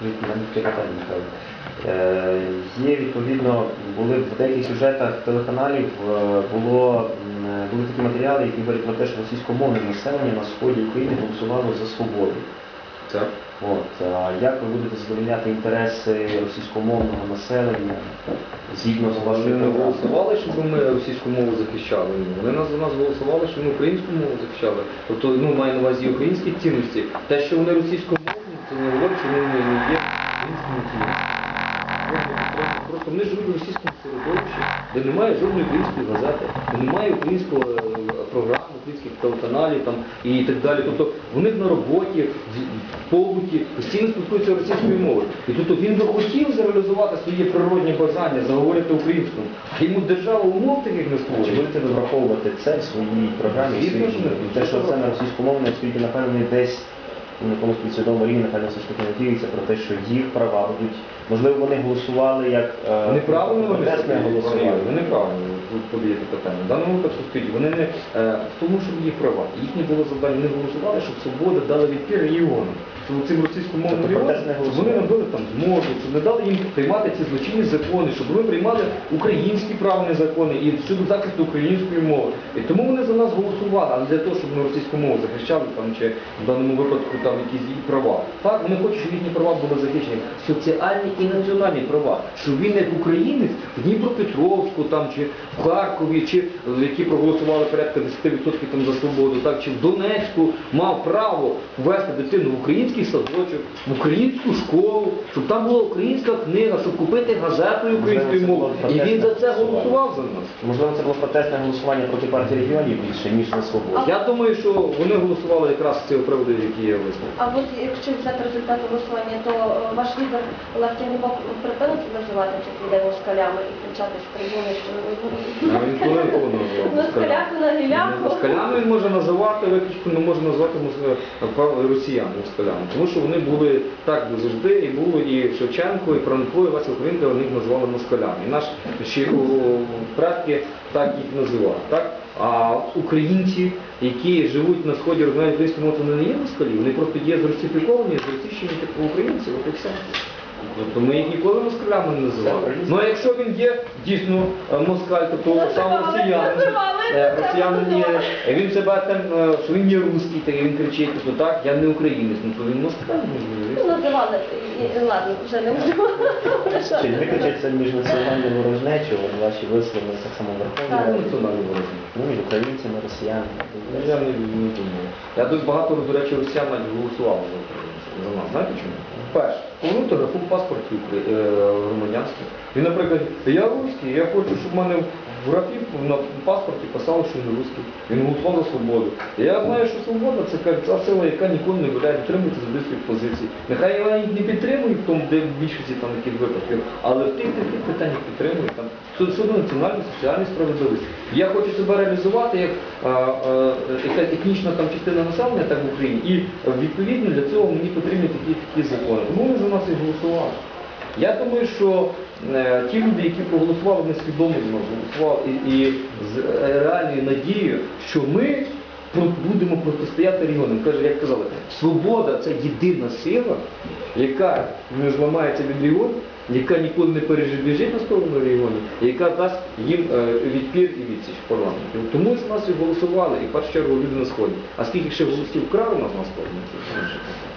Таке питання, Михайло. Є відповідно, були в деяких сюжетах телеканалів е, було, були такі матеріали, які говорять про те, що російськомовне населення на сході України голосувало за свободу. Так. От, а як ви будете задовольняти інтереси російськомовного населення згідно з Вони вашою не голосували, щоб ми російську мову захищали. Ні. Вони нас за нас голосували, щоб ми українську мову захищали. Тобто, ну, маю на увазі українські цінності. Те, що вони російськомовні, це вони не є українськими цінностями. Просто- Просто вони живуть в російському середовищі, де немає жодної української газети, де немає українського е, програми, українських телеканалів там, і так далі. Тобто вони на роботі, в побуті постійно спілкуються російською мовою. І тобто він би хотів зреалізувати своє природні бажання, заговорити українською, а йому держава умов таких не Чи створює. будете ви враховувати це в своїй програмі? Звісно. Те, що це на російськомовне, оскільки, напевно, десь на якомусь підсвідомому рівні, напевно, все ж таки надіються про те, що їх права будуть. Можливо, вони голосували як е, Неправильно вони протестне голосування. Вони неправильно тут подаєте питання. В даному випадку стоїть. Вони не е, в тому, щоб їх права. Їхнє було завдання, вони голосували, щоб свобода дала відпір регіонам. Щоб цим російськомовним Тобто регіонам, протестне щоб вони набили там змогу, щоб не дали їм приймати ці злочинні закони, щоб вони приймали українські правильні закони і щодо захисту української мови. І тому вони за нас голосували, а не для того, щоб ми російську мову захищали там чи в даному випадку там якісь її права. Так, вони хочуть, щоб їхні права були захищені. Соціальні і національні права. Щоб він як українець в Дніпропетровську там чи в Харкові, чи які проголосували порядка 10% там за свободу, так чи в Донецьку мав право ввести дитину в український садочок, в українську школу, щоб там була українська книга, щоб купити газету українською мовою. І він за це голосував за нас. Можливо, це було протестне голосування проти партії регіонів більше, ніж за свободу. Я думаю, що вони голосували якраз з цього приводу, який я висловив. А от якщо взяти результати голосування, то е, ваш лідер Олег Тягнібок припинить називати цих людей москалями і кричати з трибуни, що А Москалями він може називати виключно, не може назвати росіян москалями. Тому що вони були так завжди, і було і Шевченко, і Франко, і Вася Українка, вони їх називали москалями. І наш ще предки так їх називали. Так? А українці, які живуть на сході, розмовляють українською мовою, вони не є москалі, вони просто є зрусифіковані, зросійщені типу українців, от і все. Тобто ми їх ніколи москалями не називали. Ну а якщо він є дійсно е, москаль, то саме росіянин. Е, Росіянин є, він себе там, е, що він є русський, так він кричить, то так, я не українець, ну то він москаль. Ну, ну, називали, ладно, вже не називали. Чи це між от ваші вислови так само і- Верховної Так, Ради? національний ворог. Ну, між українцями, росіянами. Я не, не думаю. Я тут багато, до речі, росіян навіть голосували за українців. За нас. Знаєте чому? Перше, повернути графу паспортів паспорті е. Він, наприклад, я русський, я хочу, щоб в мене в графі на паспорті писало, що він русський. Він голосував за свободу. Я знаю, що свобода це ця сила, яка ніколи не буде дотримується завжди своїх позицій. Нехай вона їх не підтримує в тому, де в більшості там яких випадків, але в тих тих питаннях підтримує там щодо національної соціальної справедливості. Я хочу себе реалізувати як а, етнічна там частина населення так в Україні, і відповідно для цього мені потрібні такі такі закони. Тому вони за нас і голосували. Я думаю, що е, ті люди, які проголосували, вони свідомо за нас голосували і, з е, реальною надією, що ми будемо протистояти регіонам. Каже, як казали, свобода це єдина сила, яка не зламається від регіонів, яка ніколи не перебіжить на сторону регіонів, яка дасть їм е, відпір і відсіч в парламенті. Тому з нас і голосували, і в першу чергу люди на сході. А скільки ще голосів вкрали нас на інше питання.